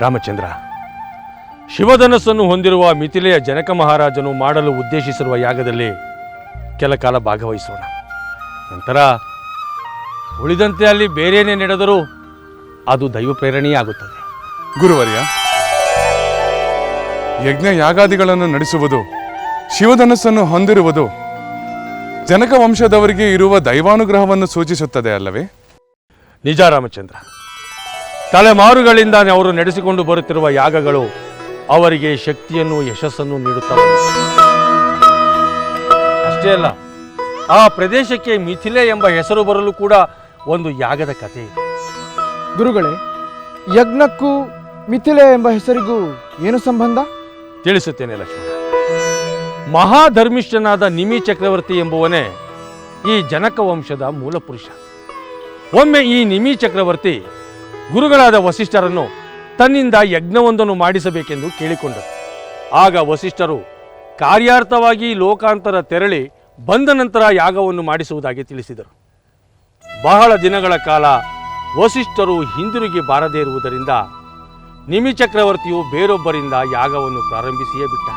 ರಾಮಚಂದ್ರ ಶಿವಧನಸ್ಸನ್ನು ಹೊಂದಿರುವ ಮಿಥಿಲೆಯ ಜನಕ ಮಹಾರಾಜನು ಮಾಡಲು ಉದ್ದೇಶಿಸಿರುವ ಯಾಗದಲ್ಲಿ ಕೆಲ ಕಾಲ ಭಾಗವಹಿಸೋಣ. ನಂತರ ಉಳಿದಂತೆ ಅಲ್ಲಿ ಬೇರೇನೇ ನಡೆದರೂ ಅದು ದೈವ ಪ್ರೇರಣೆಯೇ ಆಗುತ್ತದೆ. ಗುರುವರ್ಯ ಯಜ್ಞ ಯಾಗಾದಿಗಳನ್ನು ನಡೆಸುವುದು ಶಿವಧನಸ್ಸನ್ನು ಹೊಂದಿರುವುದು ಜನಕ ವಂಶದವರಿಗೆ ಇರುವ ದೈವಾನುಗ್ರಹವನ್ನು ಸೂಚಿಸುತ್ತದೆ ಅಲ್ಲವೇ? ನಿಜ ರಾಮಚಂದ್ರ ತಲೆಮಾರುಗಳಿಂದ ಅವರು ನಡೆಸಿಕೊಂಡು ಬರುತ್ತಿರುವ ಯಾಗಗಳು ಅವರಿಗೆ ಶಕ್ತಿಯನ್ನು ಯಶಸ್ಸನ್ನು ನೀಡುತ್ತವೆ. ಅಷ್ಟೇ ಅಲ್ಲ ಆ ಪ್ರದೇಶಕ್ಕೆ ಮಿಥಿಲೆ ಎಂಬ ಹೆಸರು ಬರಲು ಕೂಡ ಒಂದು ಯಾಗದ ಕಥೆ. ಇದೆ ಗುರುಗಳೇ ಯಜ್ಞಕ್ಕೂ ಮಿಥಿಲೆ ಎಂಬ ಹೆಸರಿಗೂ ಏನು ಸಂಬಂಧ? ತಿಳಿಸುತ್ತೇನೆ ಲಕ್ಷ್ಮಣ. ಮಹಾಧರ್ಮಿಷ್ಠನಾದ ನಿಮಿ ಚಕ್ರವರ್ತಿ ಎಂಬುವನೇ ಈ ಜನಕ ವಂಶದ ಮೂಲ ಪುರುಷ ಒಮ್ಮೆ ಈ ನಿಮಿ ಚಕ್ರವರ್ತಿ ಗುರುಗಳಾದ ವಸಿಷ್ಠರನ್ನು ತನ್ನಿಂದ ಯಜ್ಞವೊಂದನ್ನು ಮಾಡಿಸಬೇಕೆಂದು ಕೇಳಿಕೊಂಡರು. ಆಗ ವಸಿಷ್ಠರು ಕಾರ್ಯಾರ್ಥವಾಗಿ ಲೋಕಾಂತರ ತೆರಳಿ ಬಂದ ನಂತರ ಯಾಗವನ್ನು ಮಾಡಿಸುವುದಾಗಿ ತಿಳಿಸಿದರು. ಬಹಳ ದಿನಗಳ ಕಾಲ ವಸಿಷ್ಠರು ಹಿಂದಿರುಗಿ ಬಾರದೇ ಇರುವುದರಿಂದ ನಿಮಿ ಚಕ್ರವರ್ತಿಯು ಬೇರೊಬ್ಬರಿಂದ ಯಾಗವನ್ನು ಪ್ರಾರಂಭಿಸಿಯೇ ಬಿಟ್ಟ.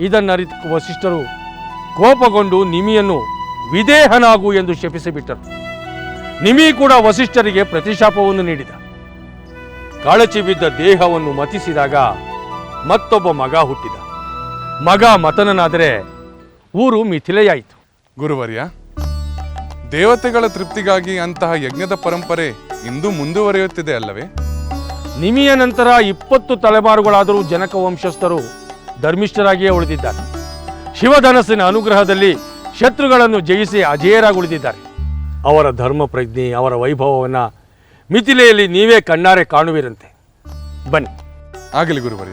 ಇದನ್ನರಿತ ವಸಿಷ್ಠರು ಕೋಪಗೊಂಡು ನಿಮಿಯನ್ನು ವಿದೇಹನಾಗು ಎಂದು ಶಪಿಸಿಬಿಟ್ಟರು. ನಿಮಿ ಕೂಡ ವಸಿಷ್ಠರಿಗೆ ಪ್ರತಿಶಾಪವನ್ನು ನೀಡಿದ. ಕಾಳಚಿ ಬಿದ್ದ ದೇಹವನ್ನು ಮತಿಸಿದಾಗ ಮತ್ತೊಬ್ಬ ಮಗ ಹುಟ್ಟಿದ. ಮಗ ಮತನನಾದರೆ ಊರು ಮಿಥಿಲೆಯಾಯಿತು. ಗುರುವರ್ಯ ದೇವತೆಗಳ ತೃಪ್ತಿಗಾಗಿ ಅಂತಹ ಯಜ್ಞದ ಪರಂಪರೆ ಇಂದು ಮುಂದುವರಿಯುತ್ತಿದೆ ಅಲ್ಲವೇ? ನಿಮಿಯ ನಂತರ ಇಪ್ಪತ್ತು ತಲೆಮಾರುಗಳಾದರೂ ಜನಕ ವಂಶಸ್ಥರು ಧರ್ಮಿಷ್ಠರಾಗಿಯೇ ಉಳಿದಿದ್ದಾರೆ. ಶಿವಧನಸ್ಸಿನ ಅನುಗ್ರಹದಲ್ಲಿ ಶತ್ರುಗಳನ್ನು ಜಯಿಸಿ ಅಜೇಯರಾಗಿ ಉಳಿದಿದ್ದಾರೆ. ಅವರ ಧರ್ಮ ಪ್ರಜ್ಞೆ ಅವರ ವೈಭವವನ್ನು ಮಿಥಿಲೆಯಲ್ಲಿ ನೀವೇ ಕಣ್ಣಾರೆ ಕಾಣುವಿರಂತೆ. ಬನ್ನಿ. ಆಗಲಿ ಗುರುವರ್ಯ